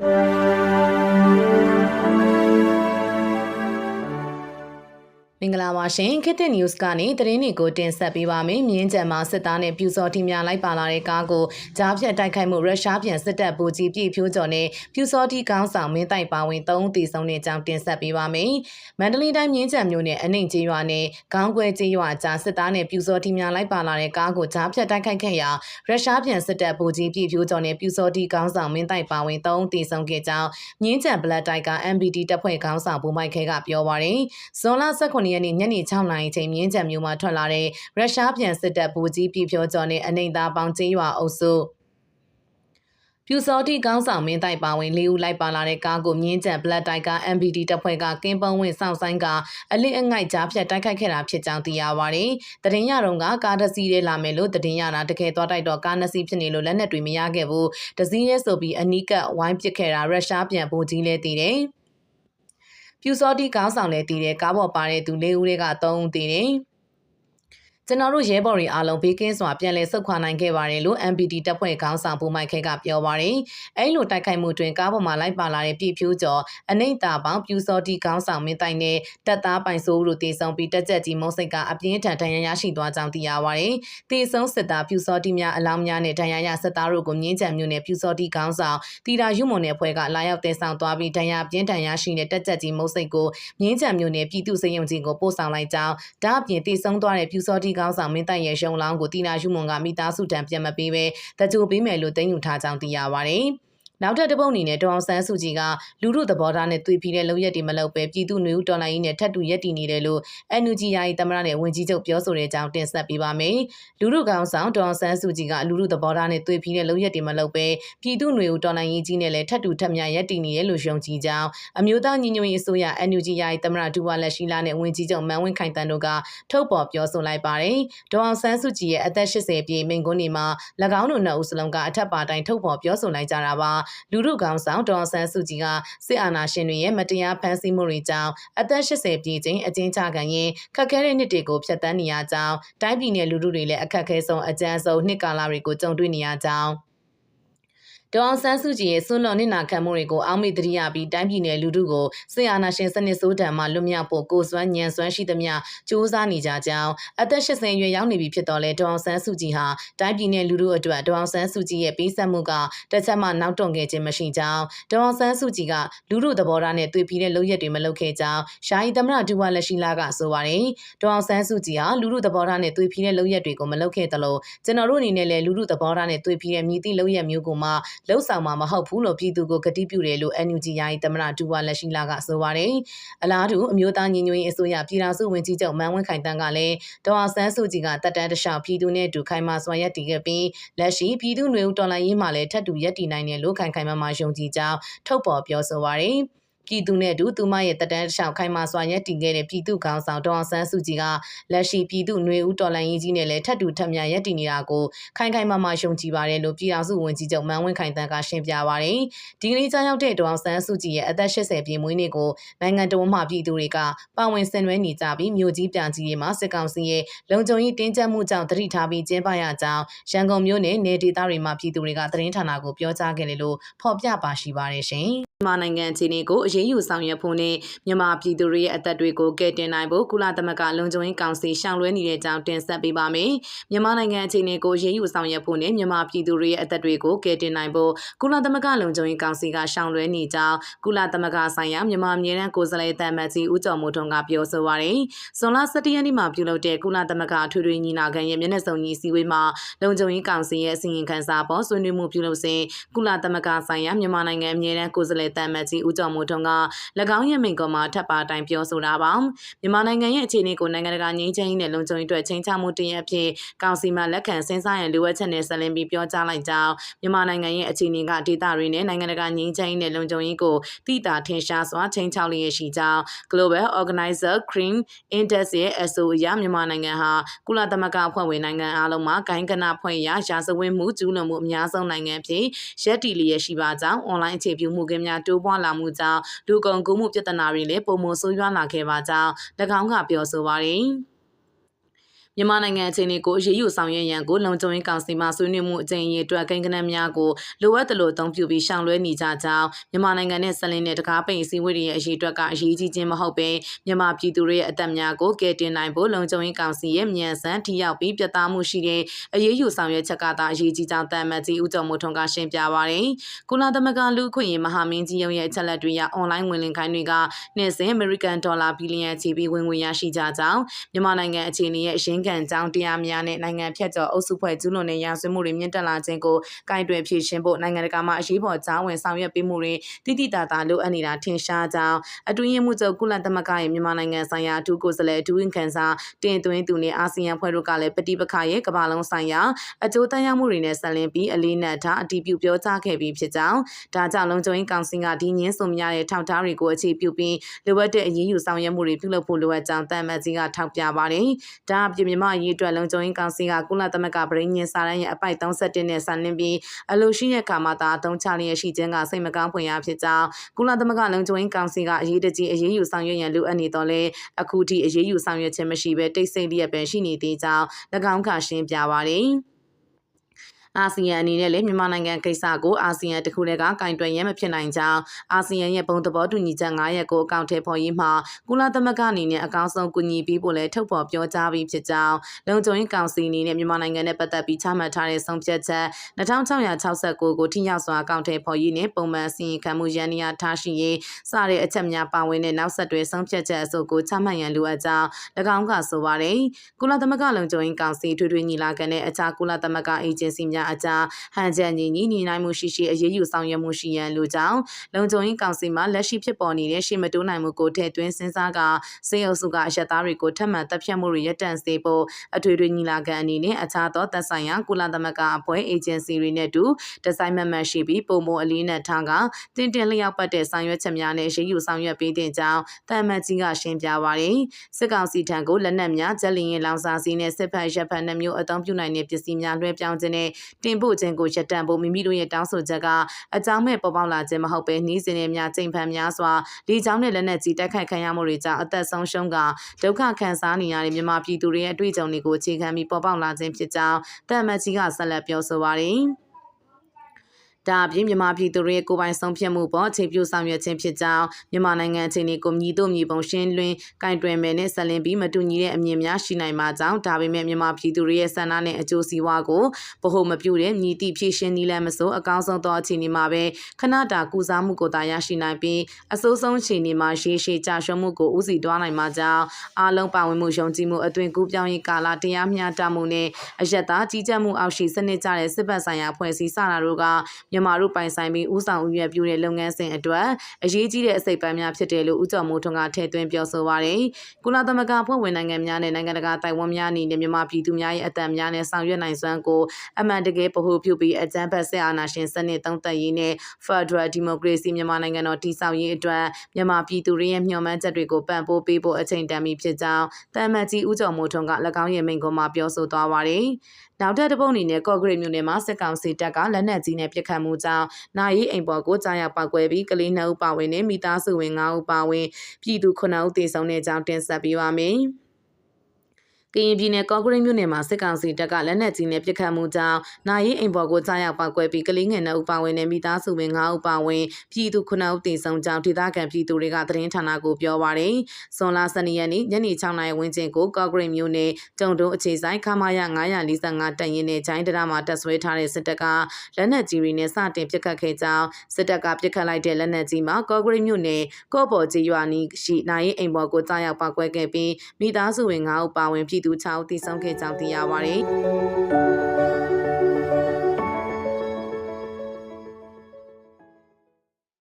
မ င်္ဂလာပါရှင်ခေတ်သစ် news ကနေသတင်းတွေကိုတင်ဆက်ပေးပါမယ်။မြင်းကြံမှာစစ်သားနဲ့ပြူစော်တီများလိုက်ပါလာတဲ့ကားကိုကြားဖြတ်တိုက်ခိုက်မှုရုရှားပြန်စစ်တပ်ဗိုလ်ကြီးပြည်ဖြိုးကျော်နဲ့ပြူစော်တီကောင်းဆောင်မင်းတိုက်ပါဝင်၃ဦးသေဆုံးတဲ့အကြောင်းတင်ဆက်ပေးပါမယ်။မန္တလေးတိုင်းမြင်းကြံမြို့နယ်အနှိမ်ကျေးရွာနဲ့ခေါင်းခွဲကျေးရွာကြားစစ်သားနဲ့ပြူစော်တီများလိုက်ပါလာတဲ့ကားကိုကြားဖြတ်တိုက်ခိုက်ခဲ့ရာရုရှားပြန်စစ်တပ်ဗိုလ်ကြီးပြည်ဖြိုးကျော်နဲ့ပြူစော်တီကောင်းဆောင်မင်းတိုက်ပါဝင်၃ဦးသေဆုံးခဲ့ကြောင်းမြင်းကြံ Black Tiger MBD တပ်ဖွဲ့ခေါင်းဆောင်ဘူမိုက်ခဲကပြောပါရယ်။ဇွန်လ18ရက်နေ့ညနေ6နာရီချိန်မြင်းကြံမြို့မှာထွက်လာတဲ့ရုရှားပြန်စစ်တပ်ဗိုလ်ကြီးပြည်ဖြောကျော်နဲ့အနိုင်သားပေါင်းကျေးရွာအုပ်စုပြူစောတိကောင်းဆောင်မင်းတိုက်ပါဝင်လေးဦးလိုက်ပါလာတဲ့ကားကိုမြင်းကြံ Black Tiger MBD တပ်ဖွဲ့ကကင်းပုံးဝင်စောင့်ဆိုင်ကအလစ်အငိုက်ကြားဖြတ်တိုက်ခိုက်ခဲ့တာဖြစ်ကြောင်းသိရပါတယ်။တရင်ရတော့ကကားတစ်စီးလေးလာမယ်လို့တရင်ရတာတကယ်သွားတိုက်တော့ကားနှစ်စီးဖြစ်နေလို့လက်နက်တွေမရခဲ့ဘူး။တစည်းရဲဆိုပြီးအနီးကပ်ဝိုင်းပစ်ခဲ့တာရုရှားပြန်ဗိုလ်ကြီးလဲတည်တယ်။ ပြူစောတိကောင်းဆောင်လဲတည်တယ်ကားပေါ်ပါတဲ့သူလေးဦးတွေက၃ဦးတည်တယ်။ ကျွန်တော်တို့ရဲဘော်တွေအားလုံးဘေးကင်းစွာပြန်လည်ဆုတ်ခွာနိုင်ခဲ့ပါတယ်လို့ MPD တပ်ဖွဲ့ခေါင်းဆောင်ပူမိုက်ခဲကပြောပါတယ်။အဲလိုတိုက်ခိုက်မှုတွင်ကားပေါ်မှာလိုက်ပါလာတဲ့ပြည်ဖြိုးကျော်အနိမ့်တာပေါင်းပြူစောတိခေါင်းဆောင်မင်းတိုင်နဲ့တပ်သားပိုင်ဆိုးတို့တေဆုံပြီးတက်ကြက်ကြီးမုံစိတ်ကအပြင်းထန်ဒဏ်ရာရရှိသွားကြောင်းသိရပါတယ်။တေဆုံစစ်သားပြူစောတိများအလောင်းများနဲ့ဒဏ်ရာရစစ်သားတို့ကိုမြင်းကြံမျိုးနဲ့ပြူစောတိခေါင်းဆောင်တီတာယူမွန်နယ်ဖွဲ့ကလာရောက်တဲဆောင်သွားပြီးဒဏ်ရာပြင်းထန်ရရှိတဲ့တက်ကြက်ကြီးမုံစိတ်ကိုမြင်းကြံမျိုးနဲ့ပြည်သူစေယုံကြီးကိုပို့ဆောင်လိုက်ကြောင်းဒါအပြင်တေဆုံသွားတဲ့ပြူစောတိခေါင်းဆောင်မင်းတိုင်ရဲ့ရှုံလောင်းကိုတီနာယူမွန်ကမိသားစုတံပြန်မပေးဘဲတကြိုပေးမယ်လို့သိမ်းယူထားကြောင်းသိရပါတယ်။ နောက်ထပ်တစ်ပုတ်အနေနဲ့ဒေါအောင်ဆန်းစုကြည်ကလူမှုသဘောထားနဲ့တွေ့ပြီးတဲ့လုံရက်တွေမလုပ်ပဲပြည်သူ့နေဦးတော်လိုင်းရေးနဲ့ထပ်တူရက်တည်နေတယ်လို့ NUG ယာယီသမရနဲ့ဝန်ကြီးချုပ်ပြောဆိုတဲ့အကြောင်းတင်ဆက်ပေးပါမယ်။လူမှုကောင်ဆောင်ဒေါအောင်ဆန်းစုကြည်ကလူမှုသဘောထားနဲ့တွေ့ပြီးတဲ့လုံရက်တွေမလုပ်ပဲပြည်သူ့နေဦးတော်လိုင်းရေးကြီးနဲ့လည်းထပ်တူထပ်မြရက်တည်နေရလို့ယုံကြည်ကြောင်းအမျိုးသားညီညွတ်ရေးအစိုးရ NUG ယာယီသမရဒူဝါလက်ရှိလာနဲ့ဝန်ကြီးချုပ်မန်ဝင်းခိုင်တန်တို့ကထုတ်ပေါ်ပြောဆိုလိုက်ပါတယ်။ဒေါအောင်ဆန်းစုကြည်ရဲ့အသက်80ပြည့်မိန့်ခွန်းဒီမှာ၎င်းတို့နှစ်ဦးစလုံးကအထက်ပါတိုင်းထုတ်ပေါ်ပြောဆိုလိုက်ကြတာပါ။လူမှုကောင်ဆောင်ဒေါ်ဆန်းစုကြည်ကစစ်အာဏာရှင်တွေရဲ့မတရားဖမ်းဆီးမှုတွေကြောင့်အသက်80ပြည့်ချိန်အကျဉ်းချခံရင်ခက်ခဲတဲ့နှစ်တွေကိုဖျက်ဆီးနေရကြောင်းတိုင်းပြည်နယ်လူထုတွေလည်းအခက်အခဲဆုံးအကြမ်းဆုံးနှစ်ကာလတွေကိုကြုံတွေ့နေရကြောင်း ဒေါအောင်ဆန်းစုကြည်ရဲ့ဆွလွန်နစ်နာခံမှုတွေကိုအောက်မေ့တရိယာပြီးတိုင်းပြည်နယ်လူထုကိုဆေးအာနာရှင်စနစ်ဆိုးတံမှလွတ်မြောက်ဖို့ကိုစွမ်းညံစွမ်းရှိသမျှစ조사နေကြကြောင်းအသက်80အရွယ်ရောက်နေပြီဖြစ်တော်လဲဒေါအောင်ဆန်းစုကြည်ဟာတိုင်းပြည်နယ်လူထုအတွက်ဒေါအောင်ဆန်းစုကြည်ရဲ့ပေးဆက်မှုကတစ်ချက်မှနောက်တွန့်ခဲ့ခြင်းမရှိကြောင်းဒေါအောင်ဆန်းစုကြည်ကလူထုသဘောထားနဲ့တွေ့ပြီးတဲ့လုပ်ရက်တွေမလုပ်ခဲ့ကြောင်းရှာယီသမရဒူဝါလက်ရှိလာကဆိုပါတယ်ဒေါအောင်ဆန်းစုကြည်ဟာလူထုသဘောထားနဲ့တွေ့ပြီးတဲ့လုပ်ရက်တွေကိုမလုပ်ခဲ့သလိုကျွန်တော်တို့အနေနဲ့လည်းလူထုသဘောထားနဲ့တွေ့ပြီးတဲ့မြည်သည့်လုပ်ရက်မျိုးကိုမှလှုပ်ဆောင်မှာမဟုတ်ဘူးလို့ပြည်သူကိုကတိပြုတယ်လို့ NUG ယာယီသမရဒူဝါလက်ရှိလာကဆိုပါတယ်။အလားတူအမျိုးသားညီညွတ်ရေးအစိုးရပြည်ထောင်စုဝန်ကြီးချုပ်မန်ဝင်းခိုင်တန်းကလည်းဒေါ်အောင်ဆန်းစုကြည်ကတက်တန်းတလျှောက်ပြည်သူနဲ့အတူခိုင်မာစွာရပ်တည်ခဲ့ပြီးလက်ရှိပြည်သူ့မျိုးတော်လှန်ရေးမှာလည်းထပ်တူရပ်တည်နိုင်တယ်လို့ခိုင်ခိုင်မာမာယုံကြည်ကြောင်းထုတ်ပေါ်ပြောဆိုပါတယ်။ ပြည်သူနဲ့အတူသူမရဲ့တတန်းရှောက်ခိုင်မာစွာရပ်တည်ခဲ့တဲ့ပြည်သူခေါင်းဆောင်ဒေါအောင်ဆန်းစုကြည်ကလက်ရှိပြည်သူຫນွေဦးတော်လှန်ရေးကြီးနဲ့လည်းထပ်တူထပ်မြရပ်တည်နေတာကိုခိုင်ခိုင်မာမာရှုံကြည်ပါတယ်လို့ပြည်အောင်စုဝန်ကြီးချုပ်မန်ဝင်းခိုင်တန်းကရှင်းပြပါတယ်။ဒီကနေ့ကြောင်းရောက်တဲ့ဒေါအောင်ဆန်းစုကြည်ရဲ့အသက်80ပြည့်မွေးနေ့ကိုနိုင်ငံတော်မှပြည်သူတွေကပါဝင်ဆင်နွှဲနေကြပြီးမြို့ကြီးပြန်ကြီးတွေမှာစစ်ကောင်စီရဲ့လုံခြုံရေးတင်းကျပ်မှုကြောင့်တတိထားပြီးကျင်းပရကြောင်းရန်ကုန်မြို့နယ်နေဒေသတွေမှာပြည်သူတွေကသတင်းဌာနကိုပြောကြားခဲ့တယ်လို့ဖော်ပြပါရှိပါတယ်ရှင်။ မြန်မာနိုင်ငံအခြေအနေကိုအရေးယူဆောင်ရွက်ဖို့နဲ့မြန်မာပြည်သူတွေရဲ့အသက်တွေကိုကယ်တင်နိုင်ဖို့ကုလသမဂ္ဂလုံခြုံရေးကောင်စီရှောင်လွှဲနေတဲ့အကြောင်းတင်ဆက်ပေးပါမယ်။မြန်မာနိုင်ငံအခြေအနေကိုအရေးယူဆောင်ရွက်ဖို့နဲ့မြန်မာပြည်သူတွေရဲ့အသက်တွေကိုကယ်တင်နိုင်ဖို့ကုလသမဂ္ဂလုံခြုံရေးကောင်စီကရှောင်လွှဲနေကြောင်းကုလသမဂ္ဂဆိုင်ရာမြန်မာအမြဲတမ်းကိုယ်စားလှယ်တမန်ကြီးဦးကျော်မိုးထွန်းကပြောဆိုပါရယ်။ဇွန်လ17ရက်နေ့မှာပြုလုပ်တဲ့ကုလသမဂ္ဂထွေထွေညီလာခံရဲ့မျက်နှာစုံညီစည်းဝေးမှာလုံခြုံရေးကောင်စီရဲ့အစီရင်ခံစာပေါ်ဆွေးနွေးမှုပြုလုပ်စဉ်ကုလသမဂ္ဂဆိုင်ရာမြန်မာနိုင်ငံအမြဲတမ်းကိုယ်စားလှယ်တမန်ကြီးဦးကျော်မိုးထွန်းက၎င်းရဲ့မိန့်ခွန်းမှာထပ်ပါတိုင်ပြောဆိုတာပါမြန်မာနိုင်ငံရဲ့အခြေအနေကိုနိုင်ငံတကာငြိမ်းချမ်းရေးနဲ့လုံခြုံရေးအတွက်ချင်းချမှုတရအဖြစ်ကောင်စီမှလက်ခံစဉ်းစားရန်လိုအပ်ချက်နဲ့ဆက်လင်းပြီးပြောကြားလိုက်ကြောင်းမြန်မာနိုင်ငံရဲ့အခြေအနေကဒေသတွေနဲ့နိုင်ငံတကာငြိမ်းချမ်းရေးနဲ့လုံခြုံရေးကိုတိတာထင်ရှားစွာချင်းချောက်လျက်ရှိကြောင်း Global Organizer Green Index ရဲ့ SO အရမြန်မာနိုင်ငံဟာကုလသမဂ္ဂအဖွဲ့ဝင်နိုင်ငံအားလုံးမှာဂိုင်းကနဖွဲ့ရရာဇဝတ်မှုကျူးလွန်မှုအများဆုံးနိုင်ငံဖြစ်ရက်တီလျက်ရှိပါကြောင်းအွန်လိုင်းအခြေပြုမှုကများတိုးပွားလာမှုကြောင့်လူကုန်ကူးမှုပြဿနာတွေလည်းပုံမဆိုးရွားလာခဲ့ပါကြောင်း၎င်းကပြောဆိုပါတယ်။ မြန်မာနိုင်ငံအခြေအနေကိုအရေးယူဆောင်ရွက်ရန်ကိုလုံခြုံရေးကောင်စီမှဆွေးနွေးမှုအကြိမ်အရေးအတွက်ကိန်းဂဏန်းများကိုလိုအပ်သလိုအသုံးပြုပြီးရှောင်လွှဲနေကြကြောင်းမြန်မာနိုင်ငံနဲ့ဆက်လင်းတဲ့တကားပိန်အစည်းအဝေးတွေရဲ့အရေးအတွက်ကအရေးကြီးခြင်းမဟုတ်ဘဲမြန်မာပြည်သူတွေရဲ့အသက်များကိုကယ်တင်နိုင်ဖို့လုံခြုံရေးကောင်စီရဲ့မြန်ဆန်ထိရောက်ပြီးပြတ်သားမှုရှိတဲ့အရေးယူဆောင်ရွက်ချက်ကသာအရေးကြီးကြောင်းတမ်မတ်ကြီးဦးကျော်မိုးထွန်းကရှင်းပြပါရယ်ကုလသမဂ္ဂလူ့အခွင့်အရေးမဟာမင်းကြီးရုံးရဲ့အချက်လက်တွေရအွန်လိုင်းဝင်လင်ခိုင်းတွေကနေ့စဉ်အမေရိကန်ဒေါ်လာဘီလီယံချီပြီးဝင်ငွေရရှိကြကြောင်းမြန်မာနိုင်ငံအခြေအနေရဲ့အရင်းခံကြောင်းတရားများနဲ့နိုင်ငံဖြတ်ကျော်အုပ်စုဖွဲ့ကျူးလွန်တဲ့ရာဇဝတ်မှုတွေမြင့်တက်လာခြင်းကိုကင်တွယ်ဖြေရှင်းဖို့နိုင်ငံတကာမှအရေးပေါ်ကြားဝင်ဆောင်ရွက်ပေးမှုတွေတိတိတသာလိုအပ်နေတာထင်ရှားကြောင်းအတွင်းမှုချုပ်ကုလသမဂ္ဂရဲ့မြန်မာနိုင်ငံဆိုင်ရာအထူးကိုယ်စားလှယ်အထူးဝင်ခံစာတင်သွင်းသူနဲ့အာဆီယံဖွဲ့တို့ကလည်းပဋိပက္ခရဲ့ကမ္ဘာလုံးဆိုင်ရာအကျိုးသက်ရောက်မှုတွေနဲ့ဆက်လင်းပြီးအလေးနက်ထားအတည်ပြုပြောကြားခဲ့ပြီးဖြစ်ကြောင်းဒါကြောင့်လုံခြုံရေးကောင်စီကဒီညင်းစုံများတဲ့ထောက်ထားတွေကိုအခြေပြုပြီးလိုအပ်တဲ့အရေးယူဆောင်ရွက်မှုတွေပြုလုပ်ဖို့လိုအပ်ကြောင်းတမ်မတ်ကြီးကထောက်ပြပါတယ်။ဒါအပြင်မြန်မာအရေးအတွက်လုံခြုံရေးကောင်စီကကုလသမဂ္ဂပြည်ညင်စာရန်ရဲ့အပိုက်31နဲ့ဆန်လင်းပြီးအလိုရှိတဲ့အခါမှာသာအသုံးချလျက်ရှိခြင်းကစိတ်မကောင်းဖွယ်ရာဖြစ်ကြောင်းကုလသမဂ္ဂလုံခြုံရေးကောင်စီကအရေးတကြီးအရေးယူဆောင်ရွက်ရန်လိုအပ်နေတော့လေအခုထိအရေးယူဆောင်ရွက်ခြင်းမရှိဘဲတိတ်ဆိတ်လျက်ပဲရှိနေသေးကြောင်း၎င်းကရှင်းပြပါတယ်။ အာဆီယံအနေနဲ့လည်းမြန်မာနိုင်ငံကိစ္စကိုအာဆီယံတခုတည်းကကင်တွယ်ရမ်းမဖြစ်နိုင်ကြောင်းအာဆီယံရဲ့ဘုံသဘောတူညီချက်9ရပ်ကိုအကောင့်ထဲပေါ်ရေးမှာကုလသမဂ္ဂအနေနဲ့အကောင်းဆုံးကူညီပေးဖို့လည်းထုတ်ဖော်ပြောကြားပြီးဖြစ်ကြောင်းလုံခြုံရေးကောင်စီအနေနဲ့မြန်မာနိုင်ငံနဲ့ပတ်သက်ပြီးချမှတ်ထားတဲ့ဆုံးဖြတ်ချက်2669ကိုထိရောက်စွာအကောင့်ထဲပေါ်ရေးနဲ့ပုံမှန်စီရင်ခံမှုရန်နေရာထားရှိရေးစတဲ့အချက်များပါဝင်တဲ့နောက်ဆက်တွဲဆုံးဖြတ်ချက်အစုပ်ကိုချမှတ်ရန်လိုအပ်ကြောင်း၎င်းကဆိုပါတယ်ကုလသမဂ္ဂလုံခြုံရေးကောင်စီထွေထွေညီလာခံနဲ့အခြားကုလသမဂ္ဂအေဂျင်စီများများအကြားဟန်ချက်ညီညီညီနိုင်မှုရှိရှိအရေးယူဆောင်ရွက်မှုရှိရန်လိုကြောင်းလုံခြုံရေးကောင်စီမှလက်ရှိဖြစ်ပေါ်နေတဲ့ရှေ့မတိုးနိုင်မှုကိုထည့်သွင်းစဉ်းစားကစေအုပ်စုကအရက်သားတွေကိုထပ်မံတပ်ဖြတ်မှုတွေရပ်တန့်စေဖို့အထွေထွေညီလာခံအနေနဲ့အခြားသောသက်ဆိုင်ရာကုလသမဂ္ဂအဖွဲ့အေဂျင်စီတွေနဲ့တူဒီဇိုင်းမမှန်ရှိပြီးပုံမအလေးနဲ့ထားကတင်တင်လျောက်ပတ်တဲ့ဆောင်ရွက်ချက်များနဲ့ရေးယူဆောင်ရွက်ပေးတဲ့ကြောင်းတမန်ကြီးကရှင်းပြပါရယ်စစ်ကောင်စီထံကိုလက်နက်များဂျက်လီရင်လောင်စာစီနဲ့စစ်ဖက်ရပ်ဖက်နှမျိုးအသုံးပြုနိုင်တဲ့ပစ္စည်းများလွှဲပြောင်းခြင်းနဲ့တင်ပို့ခြင်းကိုရပ်တန့်ဖို့မိမိတို့ရဲ့တောင်းဆိုချက်ကအကြောင်းမဲ့ပေါ်ပေါက်လာခြင်းမဟုတ်ဘဲနှီးစင်တွေများချိန်ဖန်များစွာလေကြောင်းနဲ့လက်နက်ကြီးတိုက်ခိုက်ခံရမှုတွေကြောင့်အသက်ဆုံးရှုံးကဒုက္ခခံစားနေရတဲ့မြန်မာပြည်သူတွေရဲ့အတွေ့အကြုံတွေကိုအခြေခံပြီးပေါ်ပေါက်လာခြင်းဖြစ်ကြောင်းတမန်ကြီးကဆက်လက်ပြောဆိုပါတယ်။ ဒါအပြင်မြန်မာပြည်သူတွေရဲ့ကိုယ်ပိုင်ဆုံးဖြတ်မှုပေါ်အခြေပြုဆောင်ရွက်ခြင်းဖြစ်ကြောင်းမြန်မာနိုင်ငံအခြေအနေကိုမြည်တို့မြည်ပုံရှင်းလင်းကင်တွယ်မယ်နဲ့ဆက်လင်းပြီးမတူညီတဲ့အမြင်များရှိနိုင်မှာကြောင်းဒါပေမဲ့မြန်မာပြည်သူတွေရဲ့ဆန္ဒနဲ့အကျိုးစီးပွားကိုဗဟုမပြုတဲ့မြည်တိဖြည့်ရှင်းနည်းလမ်းမဆိုအကောင်းဆုံးသောအခြေအနေမှာပဲခဏတာကုစားမှုကိုသာရရှိနိုင်ပြီးအစိုးဆုံးအခြေအနေမှာရှေးရှေးကြာရှုံးမှုကိုဥစီတွားနိုင်မှာကြောင်းအားလုံးပါဝင်မှုယုံကြည်မှုအသွင်ကူးပြောင်းရေးကာလတရားမျှတမှုနဲ့အယက်သားကြီးကြပ်မှုအောက်ရှိစနစ်ကျတဲ့စစ်ဘက်ဆိုင်ရာဖွဲ့စည်းစတာတို့ကမြန်မာတို့ပိုင်ဆိုင်ပြီးဥဆောင်ဥရွက်ပြုတဲ့လုပ်ငန်းစဉ်အတွက်အရေးကြီးတဲ့အစိတ်ပိုင်းများဖြစ်တယ်လို့ဦးကျော်မိုးထွန်းကထည့်သွင်းပြောဆိုပါတယ်။ကုလသမဂ္ဂဖွဲ့ဝင်နိုင်ငံများနဲ့နိုင်ငံတကာတိုင်ဝမ်များအနေနဲ့မြန်မာပြည်သူများရဲ့အသံများနဲ့ဆောင်ရွက်နိုင်စွမ်းကိုအမှန်တကယ်ဗဟုပြုပြီးအကြမ်းဖက်စစ်အာဏာရှင်စနစ်သုံးသက်ရေးနဲ့ Federal Democracy မြန်မာနိုင်ငံတော်တည်ဆောက်ရေးအတွက်မြန်မာပြည်သူတွေရဲ့မျှော်မှန်းချက်တွေကိုပံ့ပိုးပေးဖို့အချိန်တန်ပြီဖြစ်ကြောင်းတမန်ကြီးဦးကျော်မိုးထွန်းက၎င်းရဲ့မိန့်ခွန်းမှာပြောဆိုသွားပါတယ်။ နောက်ထပ်တစ်ပုတ်အနေနဲ့ကော့ဂရိတ်မြို့နယ်မှာစစ်ကောင်စီတပ်ကလက်နက်ကြီးနဲ့ပစ်ခတ်မှုကြောင့်နိုင်ရီအိမ်ပေါ်ကိုကြားရောက်ပောက်ကွဲပြီးကလေး2ဦးပါဝင်တဲ့မိသားစုဝင်5ဦးပါဝင်ပြည်သူ9ဦးသေဆုံးတဲ့အကြောင်းတင်ဆက်ပေးပါမယ်။ ကရင်ပြည်နယ်ကော့ကရိတ်မြို့နယ်မှာစစ်ကောင်စီတပ်ကလက်နက်ကြီးနဲ့ပစ်ခတ်မှုကြောင့်နိုင်ရင်အိမ်ပေါ်ကိုကြားရောက်ပောက်ကွဲပြီးကလေးငယ်2ဦးပါဝင်တဲ့မိသားစုဝင်5ဦးပါဝင်ပြည်သူ9ဦးသေဆုံးကြောင်းဒေသခံပြည်သူတွေကသတင်းဌာနကိုပြောပါရယ်။ဇွန်လ12ရက်နေ့ညနေ6နာရီဝန်းကျင်ကိုကော့ကရိတ်မြို့နယ်တုံတုံးအခြေဆိုင်ခမာရ945တန်ရင်နဲ့ဂျိုင်းတရမှာတက်ဆွဲထားတဲ့စစ်တပ်ကလက်နက်ကြီးတွေနဲ့စတင်ပစ်ခတ်ခဲ့ကြောင်းစစ်တပ်ကပစ်ခတ်လိုက်တဲ့လက်နက်ကြီးမှာကော့ကရိတ်မြို့နယ်ကော့ပေါ်ကြီးရွာနီးရှိနိုင်ရင်အိမ်ပေါ်ကိုကြားရောက်ပောက်ကွဲခဲ့ပြီးမိသားစုဝင်5ဦးပါဝင်ပြည်ပြည်သူ6ဦးတည်ဆုံခဲ့ကြောင်းသိရပါတယ်။